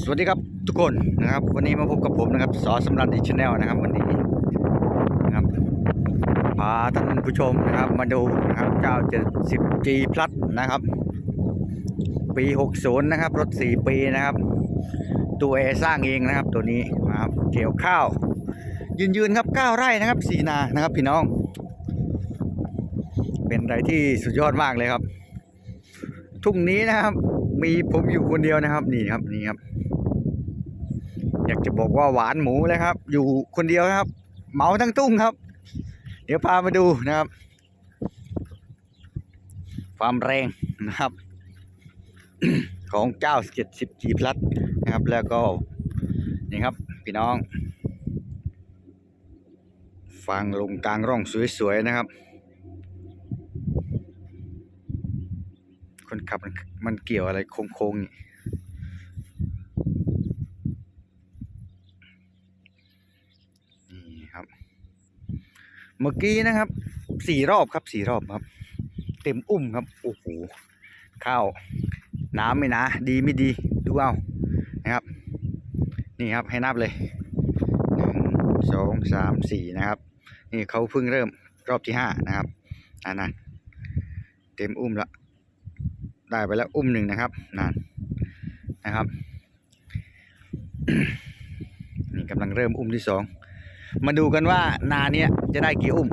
สวัสดีครับทุกคนนะครับ วันนี้มาพบกับผมนะครับสอสำรันดิชแนลนะครับ วันนี้นะครับพาท่านผู้ชมนะครับ มาดูนะครับเจ้า 70G Plus นะครับ ปี60นะครับรถ4ปีนะครับ ตัวเอสร้างเองนะครับ ตัวนี้นะครับเกี่ยวข้าว ยืนๆครับ9ไร่นะครับสีนานะครับ พี่น้อง เป็นอะไรที่สุดยอดมากเลยครับทุ่งนี้นะครับ มีผมอยู่คนเดียวนะครับ นี่ครับนี่ครับ อยากจะบอกว่าหวานหมูเลยครับ อยู่คนเดียวครับ เหมาทั้งตุ้งครับ เดี๋ยวพามาดูนะครับ ความแรงนะครับ ของเจ้า 70G Plus นะครับ แล้วก็นี่ครับ พี่น้อง ฟังลงกลางร่องสวยๆนะครับ คนขับมันมันเกี่ยวอะไรโค้งๆนี่นี่ครับ เมื่อกี้นะครับสี่รอบครับสี่รอบครับ เต็มอุ้มครับโอ้โหข้าวน้ำไม่นะดีไม่ดีดูเอานะครับ นี่ครับให้นับเลยหนึ่งสองสามสี่นะครับ นี่เขาเพิ่งเริ่มรอบที่ห้านะครับอันนั้นเต็มอุ้มละ ได้ไปแล้วอุ้มหนึ่งนะครับนานนะครับนี่กำลังเริ่มอุ้มที่สองมาดูกันว่านาเนี้ยจะได้กี่อุ้ม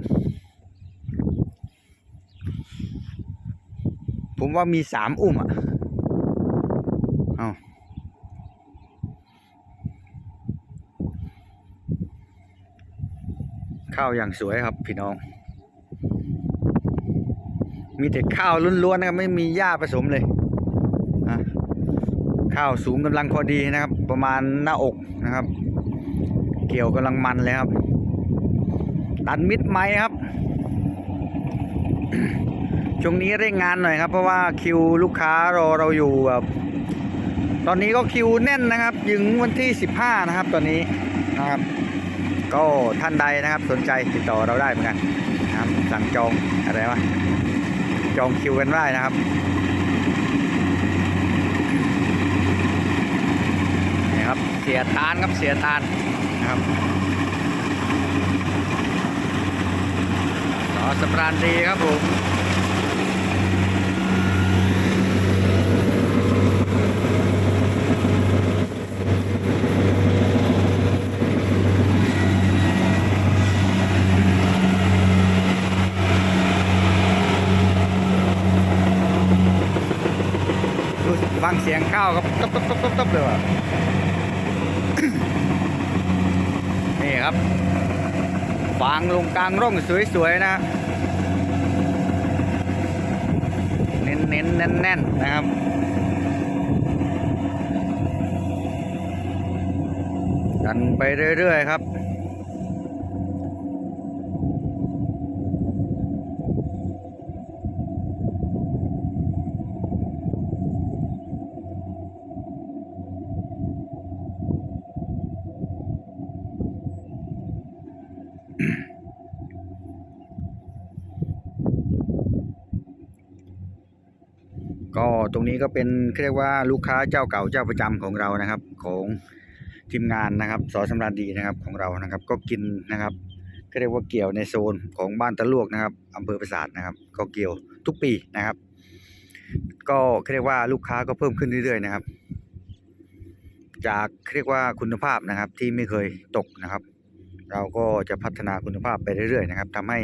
ผมว่ามีสามอุ้มอะเอาข้าวอย่างสวยครับพี่น้อง มีแต่ข้าวล้วนๆนะครับไม่มีหญ้าผสมเลยนะข้าวสูงกำลังพอดีนะครับ ประมาณหน้าอกนะครับ เกี่ยวกำลังมันเลยครับตัดมิดไม้ครับช่วงนี้เร่งงานหน่อยครับ เพราะว่าคิวลูกค้ารอเราอยู่แบบตอนนี้ก็คิวแน่นนะครับถึงวันที่ 15 นะครับ ตอนนี้นะครับ ก็ท่านใดนะครับสนใจติดต่อเราได้เหมือนกันนะครับสั่งจองอะไรวะ จองคิวกันได้นะครับนี่ครับ เสียทานครับเสียทานนะครับต่อสปรานดีครับผม สียงข้าวครับตับตบตบตบตบเลยว่ะนี่ครับฟางลงกลางร่องสวยๆนะเน้นๆแน่นๆนะครับดันไปเรื่อยๆครับ ก็ตรงนี้ก็เป็นเรียกว่าลูกค้าเจ้าเก่าเจ้าประจำของเรานะครับ ของทีมงานนะครับสอสำราญดีนะครับของเรานะครับ ก็กินนะครับก็เรียกว่าเกี่ยวในโซนของบ้านตะลวกนะครับอำเภอประสาทนะครับ ก็เกี่ยวทุกปีนะครับ ก็เรียกว่าลูกค้าก็เพิ่มขึ้นเรื่อยๆนะครับ จากเรียกว่าคุณภาพนะครับที่ไม่เคยตกนะครับ เราก็จะพัฒนาคุณภาพไปเรื่อยๆนะครับทำให้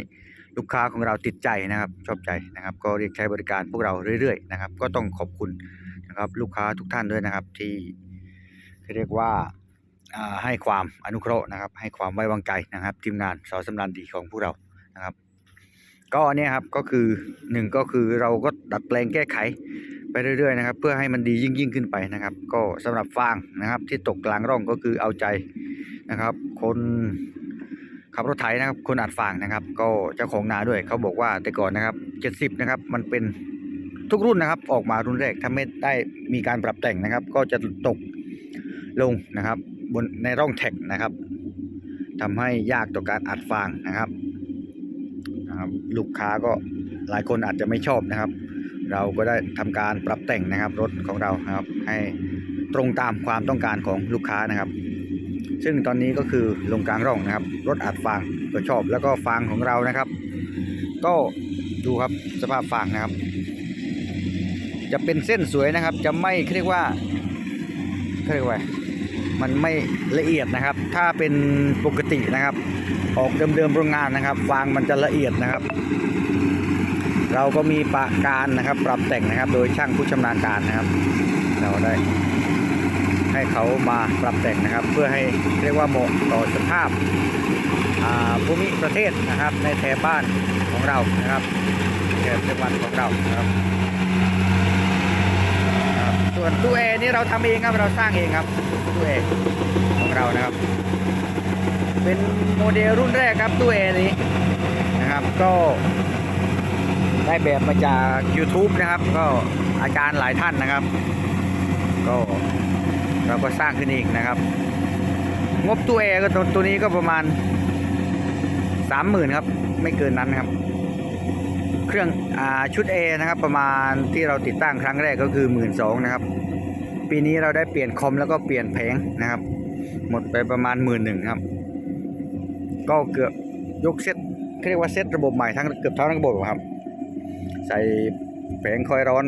ลูกค้าของเราติดใจนะครับ ชอบใจนะครับ ก็เรียกใช้บริการพวกเราเรื่อยๆนะครับ ก็ต้องขอบคุณนะครับลูกค้าทุกท่านด้วยนะครับที่เรียกว่าให้ความอนุเคราะห์นะครับ ให้ความไว้วางใจนะครับทีมงานสอสำรันดีของพวกเรานะครับ ก็เนี่ยครับก็คือหนึ่งก็คือเราก็ดัดแปลงแก้ไขไปเรื่อยๆนะครับ เพื่อให้มันดียิ่งยิ่งๆขึ้นไปนะครับ ก็สำหรับฟางนะครับที่ตกกลางร่องก็คือเอาใจนะครับ คน ขับรถไถนะครับคนอัดฟางนะครับ ก็เจ้าของนาด้วยเขาบอกว่าแต่ก่อนนะครับ 70 นะครับ มันเป็นทุกรุ่นนะครับ ออกมารุ่นแรกถ้าไม่ได้มีการปรับแต่งนะครับ ก็จะตกลงนะครับ บนในร่องแท็กนะครับทำให้ยากต่อการอัดฟางนะครับนะครับ ลูกค้าก็หลายคนอาจจะไม่ชอบนะครับ เราก็ได้ทำการปรับแต่งนะครับ รถของเรานะครับ ให้ตรงตามความต้องการของลูกค้านะครับ ซึ่งตอนนี้ก็คือลงกลางร่องนะครับ รถอัดฟางก็ชอบแล้วก็ฟางของเรานะครับ ก็ดูครับสภาพฟางนะครับ จะเป็นเส้นสวยนะครับ จะไม่เรียกว่าเรียกว่ามันไม่ละเอียดนะครับ ถ้าเป็นปกตินะครับ ออกเดิมๆโรงงานนะครับ ฟางมันจะละเอียดนะครับ เราก็มีปะการนะครับ ปรับแต่งนะครับ โดยช่างผู้ชำนาญการนะครับ เราได้ ให้เขามาปรับแต่งนะครับ เพื่อให้เรียกว่าเหมาะต่อสภาพาภูมิประเทศนะครับ ในแถบบ้านของเรานะครับแถบจังหวัดของเรานะครับ ส่วนตู้แอร์นี่เราทำเองครับเราสร้างเองครับตู้แอร์ของเรานะครับ เป็นโมเดลรุ่นแรกครับตู้แอร์นี้นะครับก็ได้แบบมาจาก YouTube นะครับ ก็อาจารย์หลายท่านนะครับ ก็ เราก็สร้างขึ้นเองนะครับ งบตู้แอร์ก็ตัวตัวนี้ก็ประมาณสามหมื่นครับ ไม่เกินนั้นครับ เครื่องอชุดแอร์นะครับ ประมาณที่เราติดตั้งครั้งแรกก็คือหมื่นสองนะครับ ปีนี้เราได้เปลี่ยนคอมแล้วก็เปลี่ยนแผงนะครับ หมดไปประมาณหมื่นหนึ่งครับ ก็เกือบยกเซตเขาเรียกว่าเซตระบบใหม่ทั้งเกือบทั้งระบบครับ ใส่แผงคอยร้อน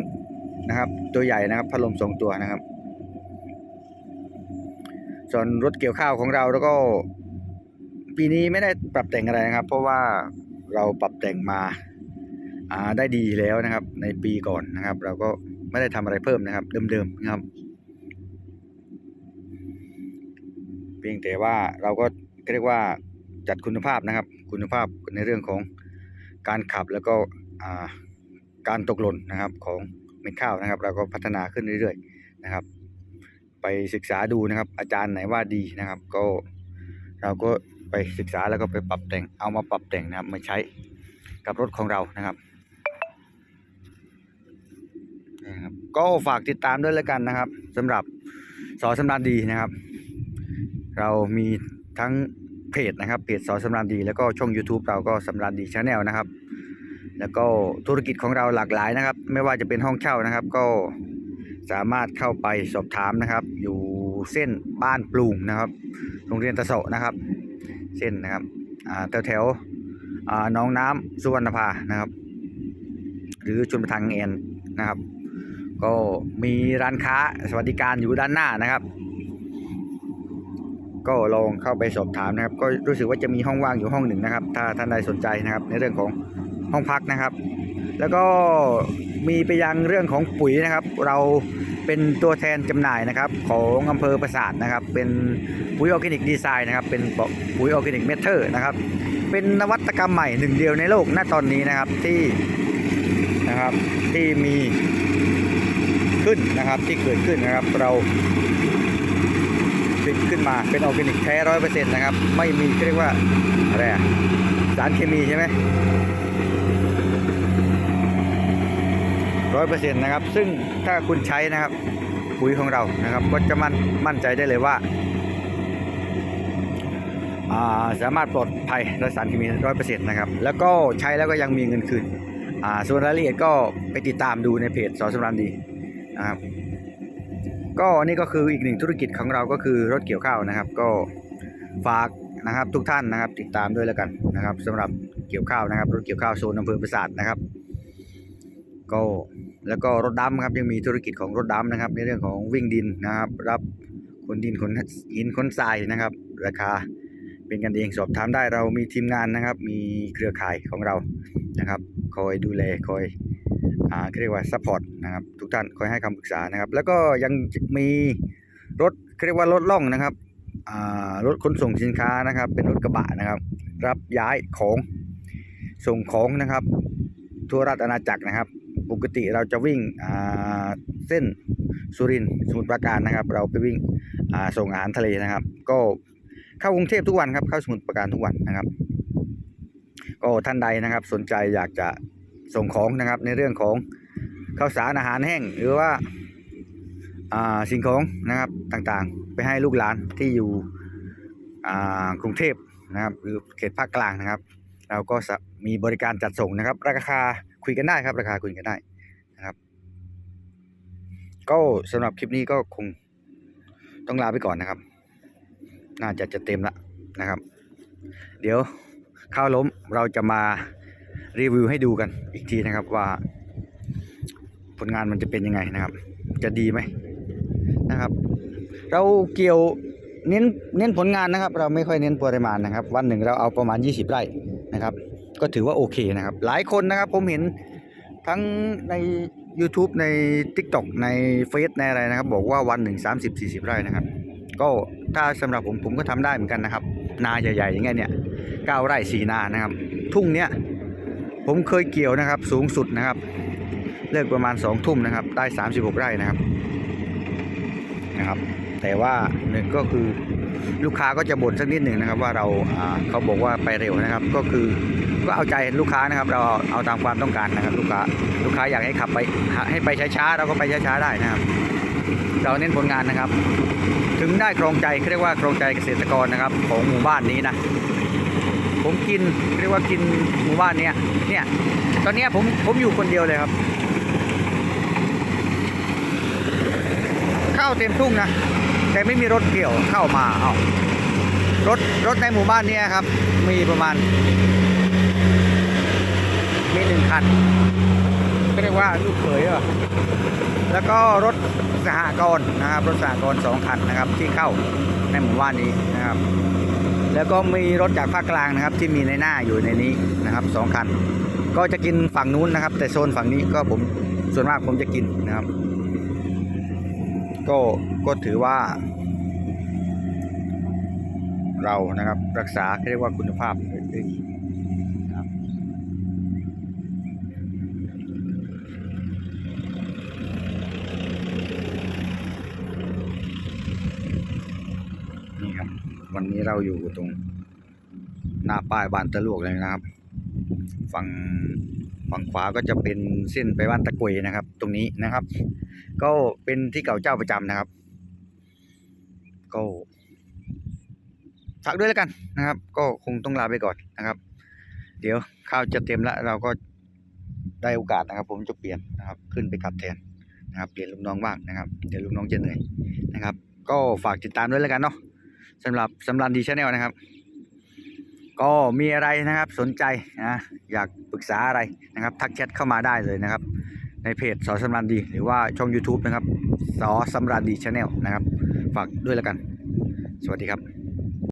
นะครับ ตัวใหญ่นะครับพัดลมสองตัวนะครับ ส่วนรถเกี่ยวข้าวของเราแล้วก็ ปีนี้ไม่ได้ปรับแต่งอะไรนะครับ เพราะว่าเราปรับแต่งมาอ่าได้ดีแล้วนะครับ ในปีก่อนนะครับ เราก็ไม่ได้ทำอะไรเพิ่มนะครับ เดิมๆนะครับเพียงแต่ว่าเราก็เรียกว่าจัดคุณภาพนะครับ คุณภาพในเรื่องของการขับแล้วก็อ่าการตกหล่นนะครับของเม็ดข้าวนะครับ เราก็พัฒนาขึ้นเรื่อยๆนะครับ ไปศึกษาดูนะครับ อาจารย์ไหนว่าดีนะครับ ก็เราก็ไปศึกษาแล้วก็ไปปรับแต่งเอามาปรับแต่งนะครับมาใช้กับรถของเรานะครับนะครับ ก็ฝากติดตามด้วยแล้วกันนะครับสำหรับสอสำราญดีนะครับ เรามีทั้งเพจนะครับเพจสอสำราญดี แล้วก็ช่อง YouTube เราก็สำราญดีชาแนลนะครับ แล้วก็ธุรกิจของเราหลากหลายนะครับ ไม่ว่าจะเป็นห้องเช่านะครับ ก็ สามารถเข้าไปสอบถามนะครับ อยู่เส้นบ้านปลูงนะครับ โรงเรียนตะโสนะครับ เส้นนะครับแถวแถวน้องน้ำสุวรรณภานะครับ หรือชุนประทานเอ็นนะครับ ก็มีร้านค้าสวัสดิการอยู่ด้านหน้านะครับ ก็ลองเข้าไปสอบถามนะครับ ก็รู้สึกว่าจะมีห้องว่างอยู่ห้องหนึ่งนะครับ ถ้าท่านใดสนใจนะครับ ในเรื่องของห้องพักนะครับ แล้วก็ มีไปยังเรื่องของปุ๋ยนะครับ เราเป็นตัวแทนจำหน่ายนะครับ ของอำเภอปราสาทนะครับ เป็นปุ๋ยออร์แกนิกดีไซน์นะครับ เป็นปุ๋ยออร์แกนิกเมทเทอร์นะครับ เป็นนวัตกรรมใหม่หนึ่งเดียวในโลกณตอนนี้นะครับที่นะครับที่มีขึ้นนะครับที่เกิดขึ้นนะครับ เราผลิตขึ้นมาเป็นออร์แกนิกแท้ร้อยเปอร์เซ็นต์นะครับ ไม่มีเรียกว่าอะไรสารเคมีใช่ไหม ร้อยเปอร์เซ็นต์นะครับ ซึ่งถ้าคุณใช้นะครับปุ๋ยของเรานะครับ ก็จะมั่นมั่นใจได้เลยว่าาสามารถปลอดภัยรักสารเคมีร้อยเปอร์เซ็นต์นะครับ แล้วก็ใช้แล้วก็ยังมีเงินคืนส่วนรายละเอียดก็ไปติดตามดูในเพจสอสำรานดีนะครับก็นี่ก็คืออีกหนึ่งธุรกิจของเราก็คือรถเกี่ยวข้าวนะครับ ก็ฝากนะครับทุกท่านนะครับ ติดตามด้วยแล้วกันนะครับสำหรับเกี่ยวข้าวนะครับ รถเกี่ยวข้าวโซนอำเภอปราสาทนะครับ ก็ แล้วก็รถดำครับยังมีธุรกิจของรถดำนะครับ ในเรื่องของวิ่งดินนะครับ รับขนดินขนหินขนทรายนะครับ ราคาเป็นกันเองสอบถามได้เรามีทีมงานนะครับ มีเครือข่ายของเรานะครับ คอยดูแลคอยอ่าเรียกว่าซัพพอร์ตนะครับ ทุกท่านคอยให้คำปรึกษานะครับ แล้วก็ยังมีรถเรียกว่ารถล่องนะครับอ่ารถขนส่งสินค้านะครับ เป็นรถกระบะนะครับ รับย้ายของส่งของนะครับ ทั่วราชอาณาจักรนะครับ ปกติเราจะวิ่งเส้นสุรินสมุทรปราการนะครับ เราไปวิ่งส่งอาหารทะเลนะครับ ก็เข้ากรุงเทพทุกวันครับ เข้าสมุทรปราการทุกวันนะครับ ก็ท่านใดนะครับ สนใจอยากจะส่งของนะครับ ในเรื่องของข้าวสารอาหารแห้งหรือว่าสิ่งของนะครับต่างๆ ไปให้ลูกหลานที่อยู่กรุงเทพนะครับหรือเขตภาคกลางนะครับ เราก็มีบริการจัดส่งนะครับ ราคา คุยกันได้ครับ ราคาคุยกันได้นะครับ ก็สำหรับคลิปนี้ก็คงต้องลาไปก่อนนะครับ น่าจะจะเต็มละนะครับ เดี๋ยวข้าวล้มเราจะมารีวิวให้ดูกันอีกทีนะครับว่าผลงานมันจะเป็นยังไงนะครับ จะดีไหมนะครับ เราเกี่ยวเน้นเน้นผลงานนะครับ เราไม่ค่อยเน้นปริมาณนะครับ วันหนึ่งเราเอาประมาณ 20 ไร่นะครับ ก็ถือว่าโอเคนะครับ หลายคนนะครับผมเห็นทั้งใน YouTube ใน TikTok ในเฟซในอะไรนะครับ บอกว่าวันหนึ่ง30-40ไร่นะครับ ก็ถ้าสำหรับผมผมก็ทำได้เหมือนกันนะครับ นาใหญ่ๆอย่างเงี้ยเนี่ยเก้าไร่สี่นานะครับ ทุ่งเนี้ยผมเคยเกี่ยวนะครับ สูงสุดนะครับ เลิกประมาณสองทุ่มนะครับ ได้36ไร่นะครับนะครับ แต่ว่าหนึ่งก็คือลูกค้าก็จะบ่นสักนิดหนึ่งนะครับ ว่าเราเขาบอกว่าไปเร็วนะครับ ก็คือก็เอาใจลูกค้านะครับ เราเอาตามความต้องการนะครับ ลูกค้าลูกค้าอยากให้ขับไปให้ไปช้าๆเราก็ไปช้าๆได้นะครับ เราเน้นผลงานนะครับ ถึงได้ครองใจเขาเรียกว่าครองใจเกษตรกรนะครับ ของหมู่บ้านนี้นะผมกินเรียกว่ากินหมู่บ้านเนี้ยเนี่ยตอนนี้ผมผมอยู่คนเดียวเลยครับข้าวเต็มทุ่งนะ แต่ไม่มีรถเกี่ยวเข้ามาเอารถรถในหมู่บ้านนี้ครับ มีประมาณ มีหนึ่งคันก็เรียกว่าลูกเขยเหรอแล้วก็รถสหกรณ์นะครับ รถสหกรณ์สองคันนะครับ ที่เข้าในหมู่บ้านนี้นะครับ แล้วก็มีรถจากภาคกลางนะครับ ที่มีในหน้าอยู่ในนี้นะครับสองคัน ก็จะกินฝั่งนู้นนะครับ แต่โซนฝั่งนี้ก็ผมส่วนมากผมจะกินนะครับ ก็ก็ถือว่า เรานะครับรักษาเรียกว่าคุณภาพได้ดีนะครับนี่ครับ วันนี้เราอยู่ตรง หน้าป้ายบานตะลวกเลยนะครับ ฝั่ง ฝั่งขวาก็จะเป็นเส้นไปบ้านตะกวยนะครับ ตรงนี้นะครับ ก็เป็นที่เก่าเจ้าประจำนะครับ ก็ฝากด้วยแล้วกันนะครับ ก็คงต้องลาไปก่อนนะครับ เดี๋ยวข้าวจะเต็มแล้วเราก็ได้โอกาสนะครับ ผมจะเปลี่ยนนะครับ ขึ้นไปขับแทนนะครับ เปลี่ยนลูกน้องบ้างนะครับ เดี๋ยวลูกน้องจะเหนื่อยนะครับ ก็ฝากติดตามด้วยแล้วกันเนาะสำหรับสำรันดีชาแนลนะครับ ก็มีอะไรนะครับสนใจนะอยากปรึกษาอะไรนะครับ ทักแชทเข้ามาได้เลยนะครับ ในเพจสอสำรันดี หรือว่าช่อง YouTube นะครับสอสำรันดีชาแนลนะครับ ฝากด้วยแล้วกัน สวัสดีครับ